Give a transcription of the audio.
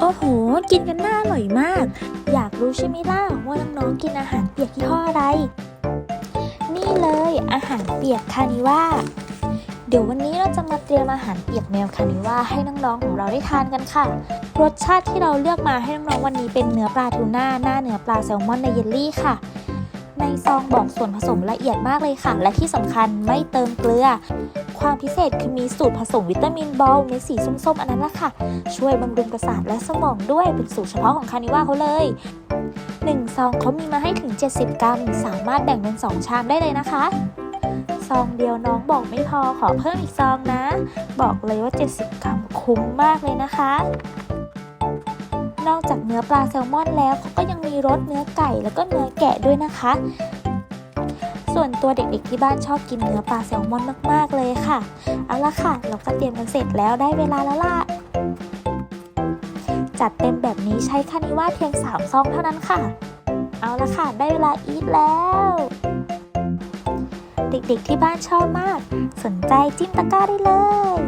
โอ้โห กินกันน่าอร่อยมาก อยากรู้ใช่ไหมล่ะว่าน้องๆกินอาหารเปียกยี่ห้ออะไร นี่เลยอาหารเปียกคานิว่า เดี๋ยววันนี้เราจะมาเตรียมอาหารเปียกแมวคานิว่าให้น้องๆของเราได้ทานกันค่ะ รสชาติที่เราเลือกมาให้น้องๆวันนี้เป็นเนื้อปลาทูน่าหน้าเนื้อปลาแซลมอนในเยลลี่ค่ะ ในซองบอกส่วนผสมละเอียดมากเลยค่ะ และที่สำคัญไม่เติมเกลือ ความพิเศษคือมีสูตรผสมวิตามินบอลในสีส้มๆอันนั้นละค่ะ ช่วยบำรุงประสาทและสมองด้วยเป็นสูตรเฉพาะของคานิว่าเขาเลย1ซองเขามีมาให้ถึง 70 กรัม สามารถแบ่งเป็น 2 ชามได้เลยนะคะซองเดียวน้องบอกไม่พอขอเพิ่มอีกซองนะ บอกเลยว่า 70 กรัมคุ้มมากเลยนะคะ อกจากเนื้อปลาแซลมอนแล้วเขาก็ยังมีรสเนื้อไก่แล้วก็เนื้อแกะด้วยนะคะ ส่วนตัวเด็กๆที่บ้านชอบกินเนื้อปลาแซลมอนมากๆเลยค่ะ เอาละค่ะ เราก็เตรียมกันเสร็จแล้วได้เวลาแล้วล่ะจัดเต็มแบบนี้ใช้คานิว่าเพียง3ซองเท่านั้นค่ะ เอาละค่ะ ได้เวลาอีทแล้ว เด็กๆที่บ้านชอบมาก สนใจจิ้มตะกร้าได้เลย